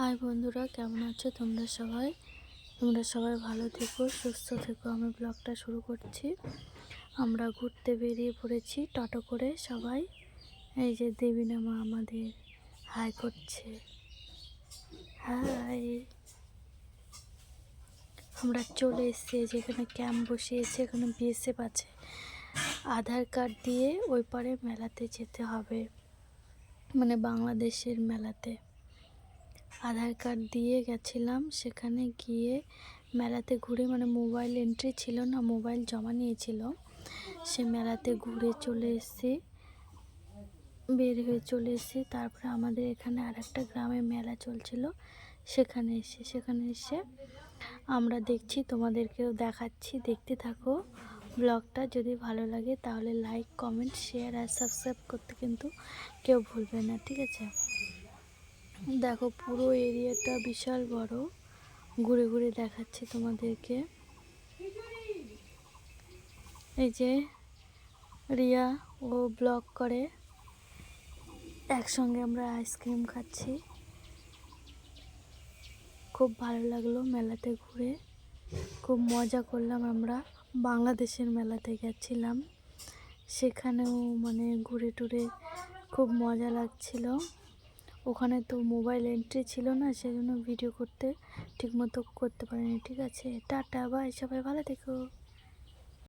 High বন্ধুরা, কেমন আছো তোমরা সবাই? তোমরা সবাই ভালো থেকো, সুস্থ থেকো। আমি ব্লগটা শুরু করছি। আমরা ঘুরতে বেরিয়ে পড়েছি টটো করে সবাই। এই যে দেবিনা মা আমাদের হাই করছে। হাই। আমরা চলে এসেছি, এই যে এখানে ক্যাম্প বসিয়েছে, এখানে বিএসএফ আছে। আধার কার্ড দিয়ে ওই পারে মেলাতে যেতে হবে। মানে বাংলাদেশের মেলাতে। আধার কার্ড দিয়ে গেছিলাম। সেখানে গিয়ে মেলাতে ঘুরে মানে মোবাইল এন্ট্রি ছিল না, মোবাইল জমা নিয়েছিল। সে মেলাতে ঘুরে চলে এসেছি বের হয়ে চলে এসেছি তারপরে আমাদের এখানে আর একটা গ্রামে মেলা চলছিল। সেখানে এসে সেখানে এসে আমরা দেখছি, তোমাদেরকেও দেখাচ্ছি। দেখতে থাকো ব্লগটা, যদি ভালো লাগে তাহলে লাইক কমেন্ট শেয়ার আর সাবস্ক্রাইব করতে কিন্তু কেউ ভুলবে না, ঠিক আছে? দেখো, পুরো এরিয়াটা বিশাল বড়। ঘুরে ঘুরে দেখাচ্ছি তোমাদেরকে। এই যে রিয়া, ও ব্লগ করে। একসঙ্গে আমরা আইসক্রিম খাচ্ছি। খুব ভালো লাগল মেলাতে ঘুরে। খুব মজা করলাম আমরা। বাংলাদেশের মেলাতে গেছিলাম। সেখানেও মানে ঘুরে টুরে খুব মজা লাগছিল। ওখানে তো মোবাইল এন্ট্রি ছিল না, সেজন্য ভিডিও করতে ঠিকমতো করতে পারিনি, ঠিক আছে? টাটা বাই সবাই ভালো থেকো।